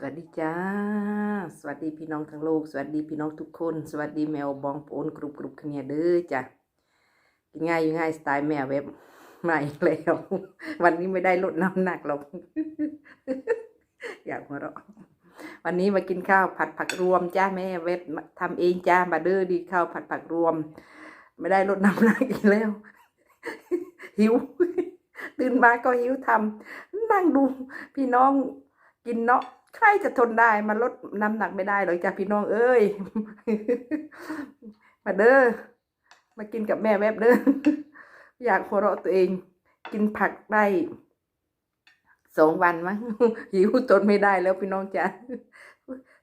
สวัสดีจ้า สวัสดีพี่น้องทั้งโลก สวัสดีพี่น้องทุกคน สวัสดีแมวบองโปนกรุบกรุบគ្នាเด้อจ้ะกินง่ายอยู่ง่ายสไตล์แม่เว็บใหม่แล้ว วันนี้ไม่ได้ลดน้ำหนักหรอก อยากหัวเราะ วันนี้มากินข้าวผัดผักรวมจ้าแม่เว็บทำเองจ้ามาเด้อดีข้าวผัดผักรวม ไม่ได้ลดน้ำหนักอีกแล้ว หิวตื่นมาก็หิวทำนั่งดูพี่น้อง กินเนาะใครจะทนได้มาลดน้ำหนักไม่ได้หรอกจ้าพี่น้องเอ้ย มาเด้อมากินกับแม่แวบเด้ออยากหัวเราะตัวเอง กินผักได้สองวันมั้งหิวทนไม่ได้แล้วพี่น้องจ้า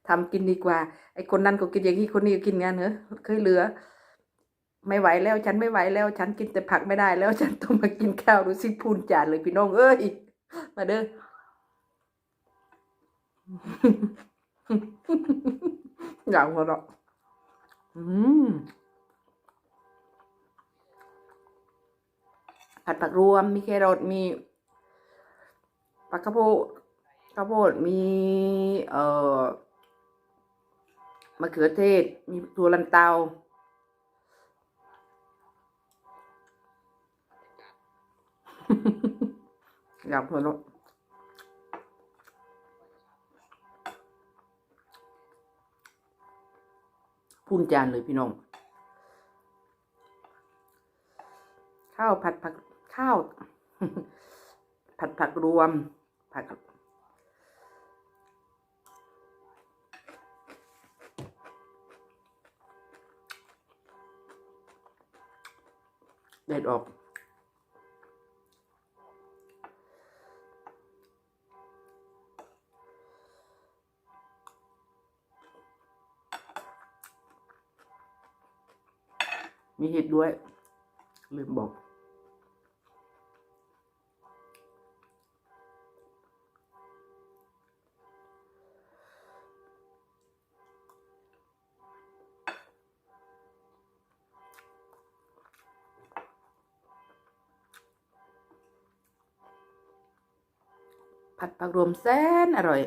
ทำกินดีกว่า ไอ้คนนั้นก็กินอย่างนี้คนนี้ก็กินงั้นเหรอเคยเหลือ ไม่ไหวแล้วฉันไม่ไหวแล้ว ฉันกินแต่ผักไม่ได้แล้ว ฉันต้องมากินข้าวดูสิพูนจานเลยพี่น้องเอ้ยมาเด้อ อยากหัวเราะอืมผัดผักรวม มีแครอทมีผักข้าวโพดข้าวโพดมี เอ่อมะเขือเทศ มีถั่วลันเตา อยากหัวเราะ พูนจานเลยพี่น้อง ข้าวผัดผักข้าว ผัดผักรวม ผักเด็ดออก มีเห็ดด้วย ลืมบอก ผัดผักรวมแสนอร่อย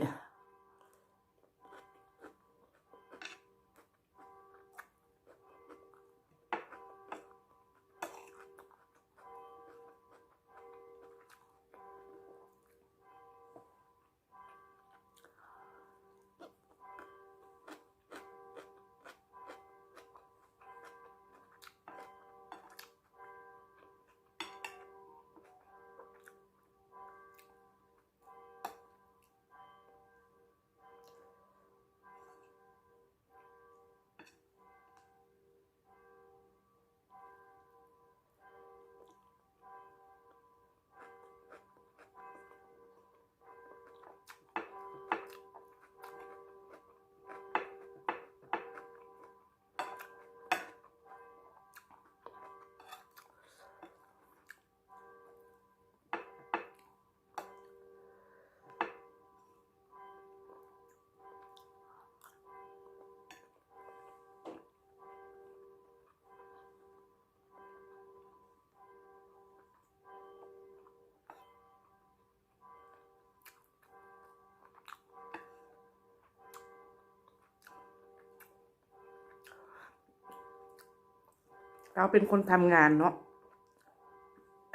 เราเป็นคนทำงานเนาะ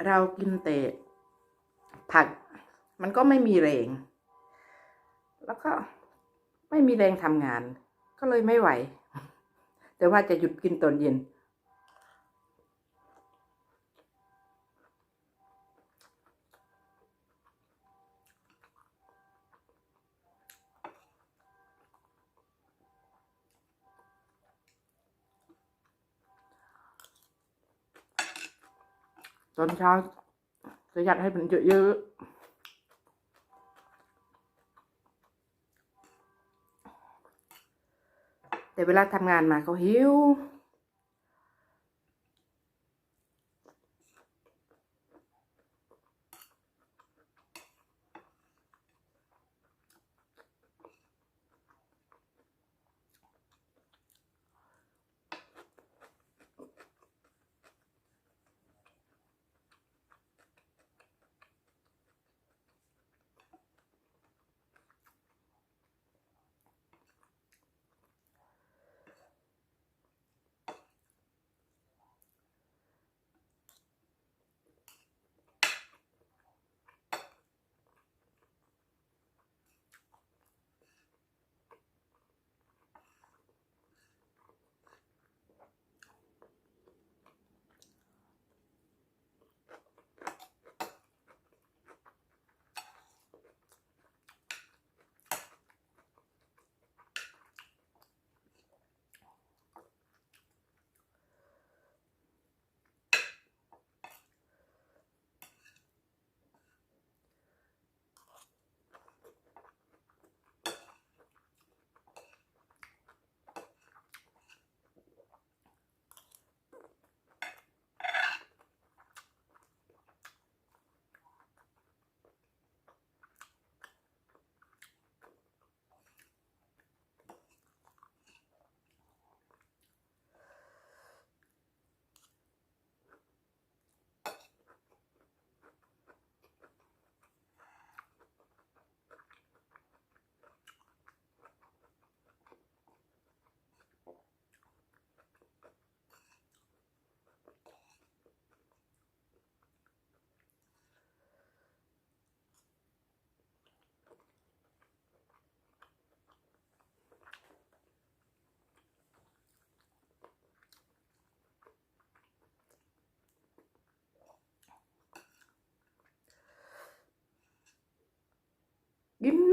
เรากินแต่ผัก มันก็ไม่มีแรง แล้วก็ไม่มีแรงทำงาน ก็เลยไม่ไหว แต่ว่าจะหยุดกินตอนเย็น ตอนเช้าจะยัดให้มันเยอะๆแต่เวลาทำงานมาเขาหิว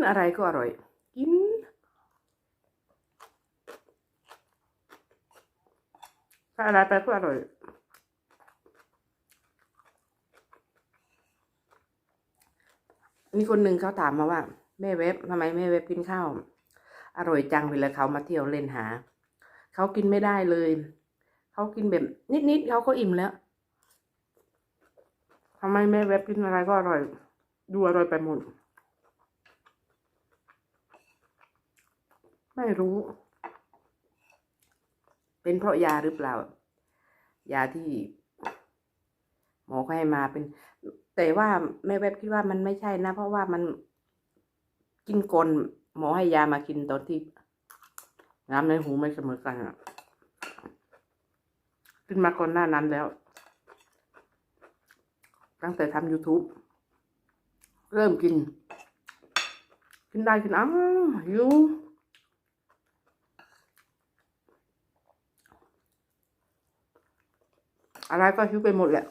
อะไรก็อร่อย กิน ถ้าอะไรไปก็อร่อยมีคนหนึ่งเขาถามมาว่า แม่เว็บทำไมแม่เว็บกินข้าว อร่อยจังเวลาเขามาเที่ยวเล่นหา เขากินไม่ได้เลย เขากินแบบนิดๆเขาก็อิ่มแล้วทำไมแม่เว็บกินอะไรก็อร่อย ดูอร่อยไปหมด ไม่รู้ เป็นเพราะยาหรือเปล่า ยาที่ หมอเขาให้มาเป็น แต่ว่าแม่เว็บคิดว่ามันไม่ใช่นะ เพราะว่ามันกินกลหมอให้ยามากินตอนที่ น้ำในหูไม่เสมอกันอะกินมาก่อนหน้านั้นแล้ว ตั้งแต่ทำ YouTube เริ่มกิน กินได้กินอ้าวหิว อะไรก็หิวไปหมดแหละ